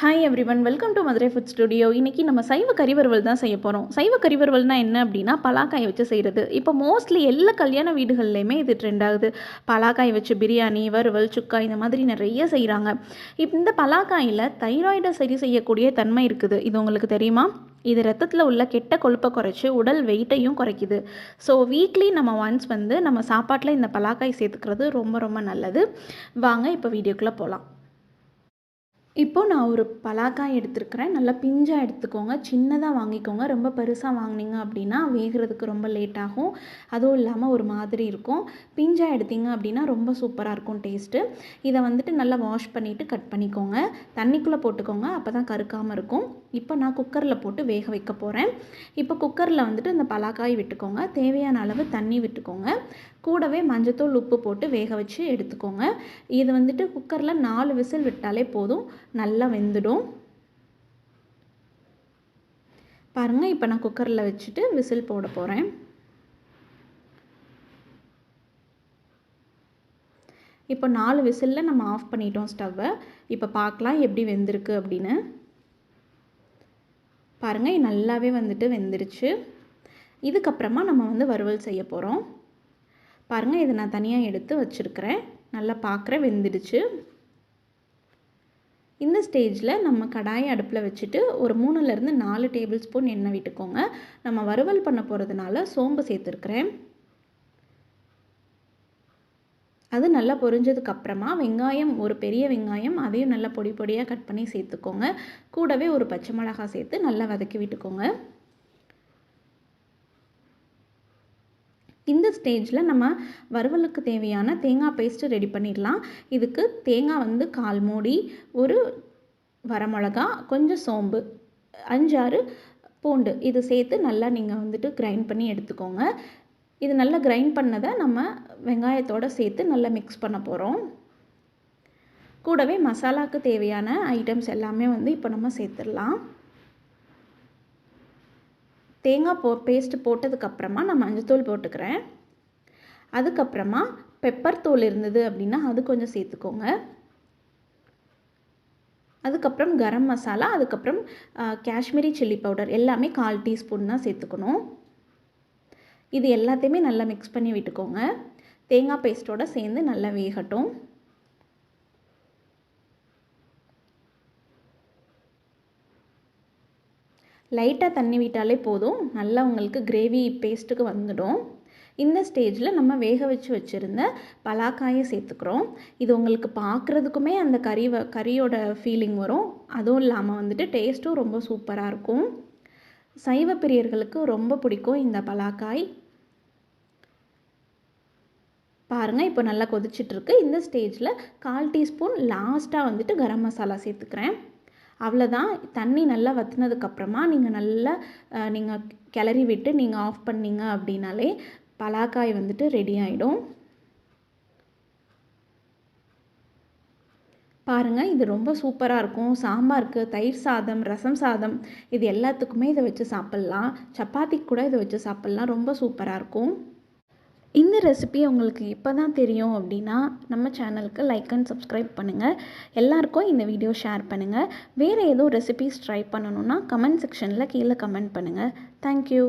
Hi everyone welcome to Madurai food studio இன்றைக்கி நம்ம சைவ கறிவறுவல் தான் செய்ய போகிறோம் சைவ கறிவறுவல்னால் என்ன அப்படின்னா பலாக்காய் வச்சு செய்கிறது இப்போ மோஸ்ட்லி எல்லா கல்யாண வீடுகள்லையுமே இது ட்ரெண்ட் ஆகுது. பலாக்காய் வச்சு பிரியாணி வறுவல் சுக்கா இந்த மாதிரி நிறைய செய்கிறாங்க இப்போ இந்த பலாக்காயில் தைராய்டை சரி செய்யக்கூடிய தன்மை இருக்குது. இது உங்களுக்கு தெரியுமா? இது ரத்தத்தில் உள்ள கெட்ட கொழுப்பை குறைச்சி உடல் வெயிட்டையும் குறைக்குது. ஸோ வீக்லி நம்ம ஒன்ஸ் வந்து நம்ம சாப்பாட்டில் இந்த பலாக்காய் சேர்த்துக்கிறது ரொம்ப ரொம்ப நல்லது. வாங்க இப்போ வீடியோக்குள்ளே போகலாம் இப்போது நான் ஒரு பலாக்காய் எடுத்துருக்கிறேன். நல்லா பிஞ்சாக எடுத்துக்கோங்க. சின்னதாக வாங்கிக்கோங்க. ரொம்ப பெருசாக வாங்கினீங்க அப்படின்னா வேகிறதுக்கு ரொம்ப லேட் ஆகும். அதுவும் இல்லாமல் ஒரு மாதிரி இருக்கும். பிஞ்சாக எடுத்தீங்க அப்படின்னா ரொம்ப சூப்பராக இருக்கும் டேஸ்ட்டு இதை வந்துட்டு நல்லா வாஷ் பண்ணிவிட்டு கட் பண்ணிக்கோங்க. தண்ணிக்குள்ளே போட்டுக்கோங்க. அப்போ தான் கருக்காமல் இருக்கும். இப்போ நான் குக்கரில் போட்டு வேக வைக்க போகிறேன் இப்போ குக்கரில் வந்துட்டு இந்த பலாக்காய் விட்டுக்கோங்க. தேவையான அளவு தண்ணி விட்டுக்கோங்க. கூடவே மஞ்சத்தூள் உப்பு போட்டு வேக வச்சு எடுத்துக்கோங்க. இது வந்துட்டு குக்கரில் நாலு விசில் விட்டாலே போதும். நல்லா வெந்துடும். பாருங்கள் இப்போ நான் குக்கரில் வச்சுட்டு விசில் போட போகிறேன் இப்போ நாலு விசிலில் நம்ம ஆஃப் பண்ணிட்டோம் ஸ்டவ்வை. இப்போ பார்க்கலாம் எப்படி வெந்திருக்கு அப்படின்னு. பாருங்கள் நல்லாவே வந்துட்டு வெந்துருச்சு. இதுக்கப்புறமா நம்ம வந்து வறுவல் செய்ய போகிறோம் பாருங்கள் இதை நான் தனியாக எடுத்து வச்சுருக்கிறேன். நல்லா பார்க்குறேன் வெந்துடுச்சு. இந்த ஸ்டேஜில் நம்ம கடாயை அடுப்பில் வச்சுட்டு ஒரு மூணுலேருந்து நாலு டேபிள் ஸ்பூன் எண்ணெய் விட்டுக்கோங்க. நம்ம வறுவல் பண்ண போகிறதுனால சோம்பு சேர்த்துருக்குறேன். அது நல்லா பொரிஞ்சதுக்கு அப்புறமா வெங்காயம் ஒரு பெரிய வெங்காயம் அதையும் நல்லா பொடி பொடியாக கட் பண்ணி சேர்த்துக்கோங்க. கூடவே ஒரு பச்சை மிளகாய் சேர்த்து நல்லா வதக்கி விட்டுக்கோங்க. இந்த ஸ்டேஜில் நம்ம வறுவலுக்கு தேவையான தேங்காய் பேஸ்ட்டு ரெடி பண்ணிடலாம். இதுக்கு தேங்காய் வந்து கால் மூடி ஒரு வரமிளகா கொஞ்சம் சோம்பு அஞ்சாறு பூண்டு இது சேர்த்து நல்லா நீங்கள் வந்துட்டு கிரைண்ட் பண்ணி எடுத்துக்கோங்க. இது நல்லா கிரைண்ட் பண்ணதை நம்ம வெங்காயத்தோடு சேர்த்து நல்லா மிக்ஸ் பண்ண போகிறோம் கூடவே மசாலாவுக்கு தேவையான ஐட்டம்ஸ் எல்லாமே வந்து இப்போ நம்ம சேர்த்துடலாம். தேங்காய் போ பேஸ்ட்டு போட்டதுக்கப்புறமா நான் மஞ்சத்தூள் போட்டுக்கிறேன். அதுக்கப்புறமா பெப்பர் தூள் இருந்தது அப்படின்னா அது கொஞ்சம் சேர்த்துக்கோங்க. அதுக்கப்புறம் கரம் மசாலா அதுக்கப்புறம் காஷ்மீரி சில்லி பவுடர் எல்லாமே கால் டீஸ்பூன் தான் சேர்த்துக்கணும். இது எல்லாத்தையுமே நல்லா மிக்ஸ் பண்ணி விட்டுக்கோங்க. தேங்காய் பேஸ்ட்டோடு சேர்ந்து நல்லா வேகட்டும். லைட்டாக தண்ணி விட்டாலே போதும். நல்லா உங்களுக்கு கிரேவி பேஸ்ட்டுக்கு வந்துடும். இந்த ஸ்டேஜில் நம்ம வேக வச்சு வச்சுருந்த பலாக்காயை சேர்த்துக்கிறோம். இது உங்களுக்கு பார்க்குறதுக்குமே அந்த கறி வ கறியோட ஃபீலிங் வரும். அதுவும் இல்லாமல் வந்துட்டு டேஸ்ட்டும் ரொம்ப சூப்பராக இருக்கும். சைவ பிரியர்களுக்கு ரொம்ப பிடிக்கும் இந்த பலாக்காய். பாருங்கள் இப்போ நல்லா கொதிச்சிட்ருக்கு இந்த ஸ்டேஜில் கால் டீஸ்பூன் லாஸ்ட்டாக வந்துட்டு கரம் மசாலா சேர்த்துக்கிறேன். அவ்வளோதான் தண்ணி நல்லா வற்றினதுக்கப்புறமா நீங்கள் நல்லா நீங்கள் கிளறி விட்டு நீங்கள் ஆஃப் பண்ணிங்க அப்படின்னாலே பலாக்காய் வந்துட்டு ரெடி ஆகிடும் பாருங்கள் இது ரொம்ப சூப்பராக இருக்கும். சாம்பாருக்கு தயிர் சாதம் ரசம் சாதம் இது எல்லாத்துக்குமே இதை வச்சு சாப்பிட்லாம். சப்பாத்திக்கு கூட இதை வச்சு சாப்பிட்லாம். ரொம்ப சூப்பராக இருக்கும். இந்த ரெசிபி உங்களுக்கு இப்போ தான் தெரியும் அப்படின்னா நம்ம சேனலுக்கு லைக் அண்ட் சப்ஸ்கிரைப் பண்ணுங்கள் எல்லாருக்கும் இந்த வீடியோ ஷேர் பண்ணுங்கள் வேறு ஏதோ ரெசிபிஸ் ட்ரை பண்ணணுன்னா கமெண்ட் செக்ஷனில் கீழே கமெண்ட் பண்ணுங்கள் தேங்க்யூ